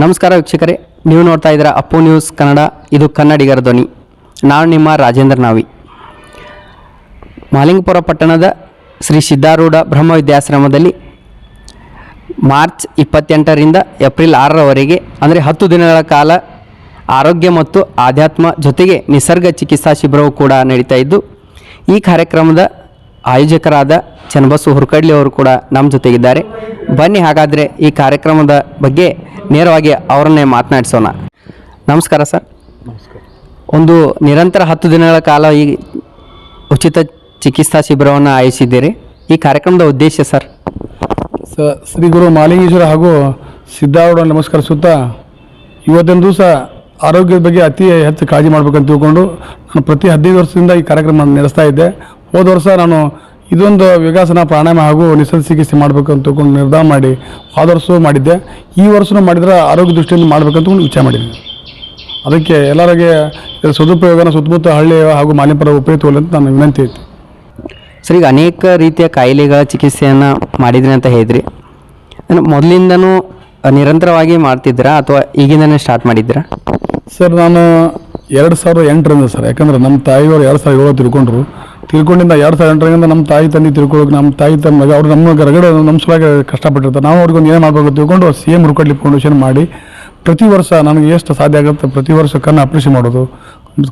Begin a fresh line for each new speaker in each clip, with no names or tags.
ನಮಸ್ಕಾರ ವೀಕ್ಷಕರೇ, ನೀವು ನೋಡ್ತಾ ಇದ್ದೀರಾ ಅಪ್ಪು ನ್ಯೂಸ್ ಕನ್ನಡ, ಇದು ಕನ್ನಡಿಗರ ಧ್ವನಿ. ನಾನು ನಿಮ್ಮ ರಾಜೇಂದ್ರ ನಾವಿ. ಮಾಲಿಂಗಪುರ ಪಟ್ಟಣದ ಶ್ರೀ ಸಿದ್ಧಾರೂಢ ಬ್ರಹ್ಮ ವಿದ್ಯಾಶ್ರಮದಲ್ಲಿ ಮಾರ್ಚ್ ಇಪ್ಪತ್ತೆಂಟರಿಂದ ಏಪ್ರಿಲ್ ಆರರವರೆಗೆ, ಅಂದರೆ ಹತ್ತು ದಿನಗಳ ಕಾಲ ಆರೋಗ್ಯ ಮತ್ತು ಆಧ್ಯಾತ್ಮ ಜೊತೆಗೆ ನಿಸರ್ಗ ಚಿಕಿತ್ಸಾ ಶಿಬಿರವು ಕೂಡ ನಡೀತಾ ಇದ್ದು, ಈ ಕಾರ್ಯಕ್ರಮದ ಆಯೋಜಕರಾದ ಚನ್ನಬಸು ಹುರ್ಕಡ್ಲಿ ಅವರು ಕೂಡ ನಮ್ಮ ಜೊತೆಗಿದ್ದಾರೆ. ಬನ್ನಿ ಹಾಗಾದರೆ ಈ ಕಾರ್ಯಕ್ರಮದ ಬಗ್ಗೆ ನೇರವಾಗಿ ಅವರನ್ನೇ ಮಾತನಾಡಿಸೋಣ. ನಮಸ್ಕಾರ ಸರ್. ಒಂದು ನಿರಂತರ ಹತ್ತು ದಿನಗಳ ಕಾಲ ಈ ಉಚಿತ ಚಿಕಿತ್ಸಾ ಶಿಬಿರವನ್ನು ಆಯೋಜಿಸಿದ್ದೀರಿ. ಈ ಕಾರ್ಯಕ್ರಮದ ಉದ್ದೇಶ ಸರ್?
ಸ ಶ್ರೀ ಗುರು ಮಾಲಿಂಗೇಶ್ವರ ಹಾಗೂ ಸಿದ್ಧಾರೂಢ ನಮಸ್ಕರಿಸುತ್ತಾ ಇವತ್ತಿನ ದಿವಸ ಆರೋಗ್ಯದ ಬಗ್ಗೆ ಅತಿ ಹೆಚ್ಚು ಕಾಳಜಿ ಮಾಡಬೇಕಂತ ತಿಳ್ಕೊಂಡು ನಾನು ಪ್ರತಿ ಹದಿನೈದು ವರ್ಷದಿಂದ ಈ ಕಾರ್ಯಕ್ರಮ ನಡೆಸ್ತಾ ಇದ್ದೆ. ಹೋದ ವರ್ಷ ನಾನು ಇದೊಂದು ವಿಕಾಸನ ಪ್ರಾಣಾಯಾಮ ಹಾಗೂ ನಿಸರ್ಗ ಚಿಕಿತ್ಸೆ ಮಾಡಬೇಕು ಅಂತ ತಿಳ್ಕೊಂಡು ನಿರ್ಧಾರ ಮಾಡಿ ಹೋದ ವರ್ಷವೂ ಮಾಡಿದ್ದೆ. ಈ ವರ್ಷವೂ ಮಾಡಿದ್ರೆ ಆರೋಗ್ಯ ದೃಷ್ಟಿಯಿಂದ ಮಾಡಬೇಕಂತ ವಿಚಾರ ಮಾಡಿದ್ದೀನಿ ಅದಕ್ಕೆ ಎಲ್ಲರಿಗೆ ಇದರ ಸದುಪಯೋಗನ ಸುತ್ತಮುತ್ತ ಹಳ್ಳಿ ಹಾಗೂ ಮಾನ್ಯಪರ ಉಪಯುಕ್ತವಲ್ಲ ಅಂತ ನಾನು ವಿನಂತಿ ಐತಿ
ಸರ್ ಈಗ ಅನೇಕ ರೀತಿಯ ಕಾಯಿಲೆಗಳ ಚಿಕಿತ್ಸೆಯನ್ನು ಮಾಡಿದ್ರಿ ಅಂತ ಹೇಳಿದ್ರಿ. ನಾನು ಮೊದಲಿಂದನೂ ನಿರಂತರವಾಗಿ ಮಾಡ್ತಿದ್ದೀರಾ ಅಥವಾ ಈಗಿಂದನೇ ಸ್ಟಾರ್ಟ್ ಮಾಡಿದ್ದೀರಾ?
ಸರ್ ನಾನು ಎರಡು ಸಾವಿರದ ಎಂಟರಿಂದ ಸರ್ ಯಾಕಂದ್ರೆ ನಮ್ಮ ತಾಯಿಯವರು ಎರಡು ಸಾವಿರದ ಏಳು ತಿಳ್ಕೊಂಡ್ರು. ತಿಳ್ಕೊಂಡಿಂದ ಎರಡು ಸಾವಿರ ಎಂಟರಿಂದ ನಮ್ಮ ತಾಯಿ ತಂದೆ ತಿಳ್ಕೊಳಕ್ಕೆ ನಮ್ಮ ತಾಯಿ ತಮ್ಮ ಅವ್ರು ನಮ್ಮ ರಗಡೆ ನಮ್ಮ ಸಲುವಾಗಿ ಕಷ್ಟಪಟ್ಟಿರ್ತಾರೆ. ನಾವು ಅವ್ರಿಗೊಂದು ಏನು ಮಾಡಬೇಕು ತಿಳ್ಕೊಂಡು ಸಿ ಎಂ ಹುರ್ಕಡ್ಲಿ ಫೌಂಡೇಶನ್ ಮಾಡಿ ಪ್ರತಿ ವರ್ಷ ನನಗೆ ಎಷ್ಟು ಸಾಧ್ಯ ಆಗುತ್ತೆ ಪ್ರತಿ ವರ್ಷ ಕಣ್ಣು ಅಪ್ರೇಷನ್ ಮಾಡೋದು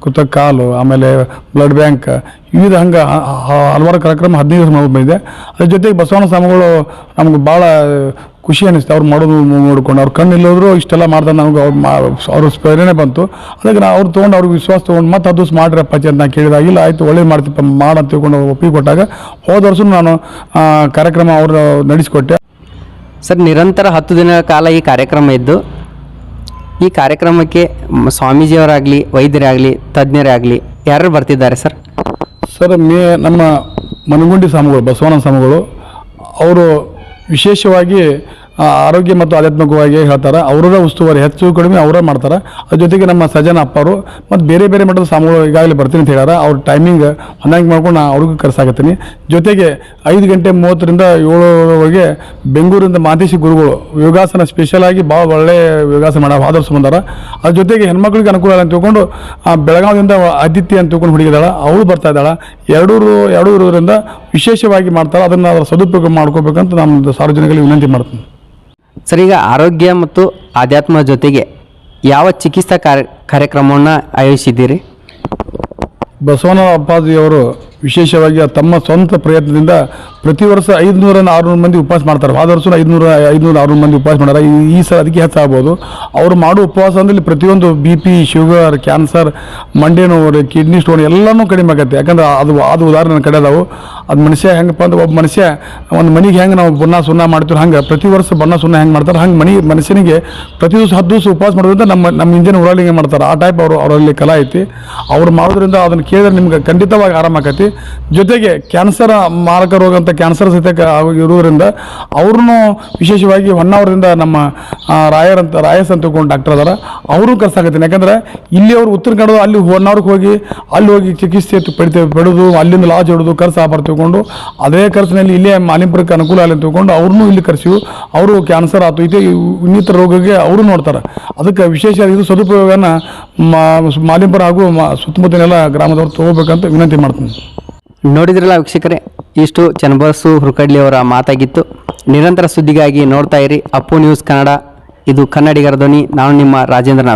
ಕುತ್ತ ಕಾಲು, ಆಮೇಲೆ ಬ್ಲಡ್ ಬ್ಯಾಂಕ್ ವಿವಿಧ ಹಂಗೆ ಹಲವಾರು ಕಾರ್ಯಕ್ರಮ ಹದಿನೈದು ಮಾಡಿದೆ ಬಂದಿದೆ. ಅದ್ರ ಜೊತೆಗೆ ಬಸವಣ್ಣ ಸ್ವಾಮಿಗಳು ನಮ್ಗೆ ಭಾಳ ಖುಷಿ ಅನ್ನಿಸ್ತು ಅವ್ರು ಮಾಡೋದು ನೋಡ್ಕೊಂಡು ಅವ್ರ ಕಣ್ಣು ಇಲ್ಲೋದ್ರು ಇಷ್ಟೆಲ್ಲ ಮಾಡ್ದಾಗ ನಮ್ಗೆ ಅವ್ರು ಅವ್ರ ಪ್ರೇರಣೆ ಬಂತು. ಅದಕ್ಕೆ ನಾವು ಅವ್ರು ತೊಗೊಂಡು ಅವ್ರಿಗೆ ವಿಶ್ವಾಸ ತೊಗೊಂಡು ಮತ್ತೆ ಅದು ಮಾಡ್ರಪ್ಪ ಅಂತ ನಾ ಕೇಳಿದಾಗ ಇಲ್ಲ ಆಯಿತು ಒಳ್ಳೆ ಮಾಡ್ತೀಪ್ಪ ಮಾಡ ಅಂತ ತಿಳ್ಕೊಂಡು ಒಪ್ಪಿಗೆ ಕೊಟ್ಟಾಗ ಹೋದ ವರ್ಷ ನಾನು ಕಾರ್ಯಕ್ರಮ ಅವರು ನಡೆಸಿಕೊಟ್ಟೆ.
ಸರ್ ನಿರಂತರ ಹತ್ತು ದಿನಗಳ ಕಾಲ ಈ ಕಾರ್ಯಕ್ರಮ ಇದ್ದು ಈ ಕಾರ್ಯಕ್ರಮಕ್ಕೆ ಸ್ವಾಮೀಜಿಯವರಾಗಲಿ ವೈದ್ಯರೇ ವೈದ್ಯರಾಗಲಿ ತಜ್ಞರೇ ಆಗಲಿ ಯಾರು ಬರ್ತಿದ್ದಾರೆ ಸರ್?
ಸರ್ ಮೇ ನಮ್ಮ ಮನಗುಂಡಿ ಸ್ವಾಮಿಗಳು ಬಸವನ ಸ್ವಾಮಿಗಳು ಅವರು ವಿಶೇಷವಾಗಿ ಆರೋಗ್ಯ ಮತ್ತು ಆಧ್ಯಾತ್ಮಿಕವಾಗಿ ಹೇಳ್ತಾರೆ ಅವರ ಉಸ್ತುವಾರಿ ಹೆಚ್ಚು ಕಡಿಮೆ ಅವರೇ ಮಾಡ್ತಾರೆ. ಅದ್ರ ಜೊತೆಗೆ ನಮ್ಮ ಸಜನ ಅಪ್ಪರು ಮತ್ತು ಬೇರೆ ಬೇರೆ ಮಟ್ಟದ ಸ್ವಾಮಿಗಳು ಈಗಾಗಲೇ ಬರ್ತೀನಿ ಅಂತ ಹೇಳ್ಯಾರ. ಅವ್ರ ಟೈಮಿಂಗ್ ಹೊಂದಾಣಿಕೆ ಮಾಡ್ಕೊಂಡು ನಾನು ಅವ್ರಿಗೂ ಕರೆಸಾಗತ್ತೀನಿ ಜೊತೆಗೆ ಐದು ಗಂಟೆ ಮೂವತ್ತರಿಂದ ಏಳುವರೆಗೆ ಬೆಂಗಳೂರಿಂದ ಮಾದೇಶಿ ಗುರುಗಳು ಯೋಗಾಸನ ಸ್ಪೆಷಲ್ ಆಗಿ ಭಾಳ ಒಳ್ಳೆಯ ಯೋಗಾಸನ ಮಾಡೋ, ಆದರ್ಶ ಅದ್ರ ಜೊತೆಗೆ ಹೆಣ್ಮಕ್ಳಿಗೆ ಅನುಕೂಲ ಅಂತ ತಿಳ್ಕೊಂಡು ಬೆಳಗಾವಿಯಿಂದ ಆದಿತ್ಯ ಅಂತ ತಿಳ್ಕೊಂಡು ಹುಡುಗಿದಾಳೆ, ಅವಳು ಬರ್ತಾ ಇದ್ದಾಳೆ. ಎರಡೂರು ಎರಡೂ ಇರೋದ್ರಿಂದ ವಿಶೇಷವಾಗಿ ಮಾಡ್ತಾರೆ ಅದನ್ನು ಅದರ ಸದುಪಯೋಗ ಮಾಡ್ಕೋಬೇಕಂತ ನಾನು ಸಾರ್ವಜನಿಕರಿಗೆ ವಿನಂತಿ ಮಾಡ್ತೀನಿ.
ಸರ್ ಈಗ ಆರೋಗ್ಯ ಮತ್ತು ಆಧ್ಯಾತ್ಮ ಜೊತೆಗೆ ಯಾವ ಚಿಕಿತ್ಸಾ ಕಾರ್ಯ ಕಾರ್ಯಕ್ರಮವನ್ನು ಆಯೋಜಿಸಿದ್ದೀರಿ?
ಬಸವನ ಅಪ್ಪಾಜಿಯವರು ವಿಶೇಷವಾಗಿ ತಮ್ಮ ಸ್ವಂತ ಪ್ರಯತ್ನದಿಂದ ಪ್ರತಿ ವರ್ಷ ಐದುನೂರ ಆರುನೂರು ಮಂದಿ ಉಪವಾಸ ಮಾಡ್ತಾರೆ. ಹೋದ ವರ್ಷ ಐದುನೂರ ಐದುನೂರ ಆರುನೂರು ಮಂದಿ ಉಪವಾಸ ಮಾಡ್ತಾರೆ ಈ ಸಲ ಅದಕ್ಕೆ ಹೆಚ್ಚಾಗ್ಬೋದು ಅವರು ಮಾಡೋ ಉಪವಾಸ ಅಂದರೆ ಪ್ರತಿಯೊಂದು ಬಿ ಪಿ ಶುಗರ್ ಕ್ಯಾನ್ಸರ್ ಮಂಡಿ ನೋವು ಕಿಡ್ನಿ ಸ್ಟೋನ್ ಎಲ್ಲನೂ ಕಡಿಮೆ ಆಗುತ್ತೆ. ಯಾಕಂದ್ರೆ ಅದು ಅದು ಉದಾಹರಣೆ ನನ್ನ ಕಡೆ ಅದಾವು. ಅದು ಮನುಷ್ಯ ಹೆಂಗಪ್ಪ ಅಂದ್ರೆ ಒಬ್ಬ ಮನುಷ್ಯ, ಒಂದು ಮನೆಗೆ ಹೆಂಗೆ ನಾವು ಬಣ್ಣ ಸುಣ್ಣ ಮಾಡ್ತೀವಿ ಹಂಗೆ, ಪ್ರತಿ ವರ್ಷ ಬಣ್ಣ ಸುಣ್ಣ ಹೆಂಗೆ ಮಾಡ್ತಾರೆ, ಹಂಗೆ ಮನೆ ಮನುಷ್ಯನಿಗೆ ಪ್ರತಿ ದಿವಸ ಹತ್ತು ದಿವಸ ಉಪವಾಸ ಮಾಡೋದ್ರಿಂದ ನಮ್ಮ ನಮ್ಮ ಇಂಜಿನ್ ಉರಾಳಿಂಗೆ ಮಾಡ್ತಾರೆ. ಆ ಟೈಪ್ ಅವರು, ಅವರಲ್ಲಿ ಕಲಾ ಐತಿ. ಅವ್ರು ಮಾಡೋದ್ರಿಂದ ಅದನ್ನು ಕೇಳಿದ್ರೆ ನಿಮ್ಗೆ ಖಂಡಿತವಾಗಿ ಆರಾಮ ಆಕೈತಿ. ಜೊತೆಗೆ ಕ್ಯಾನ್ಸರ್ ಮಾರಕ ರೋಗ ಅಂತ ಕ್ಯಾನ್ಸರ್ ಸಹಿತ ಇರುವುದರಿಂದ ಅವ್ರನ್ನೂ ವಿಶೇಷವಾಗಿ ಹೊನ್ನಾವರದಿಂದ ನಮ್ಮ ರಾಯರಂತ ರಾಯಸ್ ಅಂತ ತಿಳ್ಕೊಂಡು ಡಾಕ್ಟರ್ ಅದಾರ. ಅವರು ಕರ್ಸಾಕತ್ತೀನಿ ಯಾಕಂದ್ರೆ ಇಲ್ಲಿ ಅವರು ಉತ್ತರ ಕನ್ನಡ ಅಲ್ಲಿ ಹೊನ್ನಾವ್ರಿಗೆ ಹೋಗಿ, ಅಲ್ಲಿ ಹೋಗಿ ಚಿಕಿತ್ಸೆ ಪಡಿತೇವೆ ಪಡೆದು, ಅಲ್ಲಿಂದ ಲಾಜ್ ಹೊಡೆದು ಕರ್ಸ ಆಫರ್ ತಿಳ್ಕೊಂಡು ಅದೇ ಖರ್ಚಿನಲ್ಲಿ ಇಲ್ಲೇ ಮಾಲಿಂಪುರಕ್ಕೆ ಅನುಕೂಲ ಆಗಲಿ ತಿಳ್ಕೊಂಡು ಅವ್ರನ್ನೂ ಇಲ್ಲಿ ಕರೆಸಿವು ಅವರು ಕ್ಯಾನ್ಸರ್ ಆತು ಇದೆ ಇನ್ನಿತರ ರೋಗಕ್ಕೆ ಅವರು ನೋಡ್ತಾರೆ. ಅದಕ್ಕೆ ವಿಶೇಷ ಇದು ಸದುಪಯೋಗನ ಮಾಲಿಂಪುರ ಹಾಗೂ ಸುತ್ತಮುತ್ತಲಿನೆಲ್ಲ ಗ್ರಾಮದವ್ರು ತಗೋಬೇಕಂತ ವಿನಂತಿ ಮಾಡ್ತೀನಿ.
ನೋಡಿದ್ರಲ್ಲ ವೀಕ್ಷಕರೇ, ಇಷ್ಟು ಚನ್ನಬಸು ಹುರ್ಕಡ್ಲಿ ಅವರ ಮಾತಾಗಿತ್ತು. ನಿರಂತರ ಸುದ್ದಿಗಾಗಿ ನೋಡ್ತಾ ಇರಿ. ಅಪ್ಪು ನ್ಯೂಸ್ ಕನ್ನಡ. ಇದು ಕನ್ನಡಿಗರ ಧ್ವನಿ. ನಾನು ನಿಮ್ಮ ರಾಜೇಂದ್ರ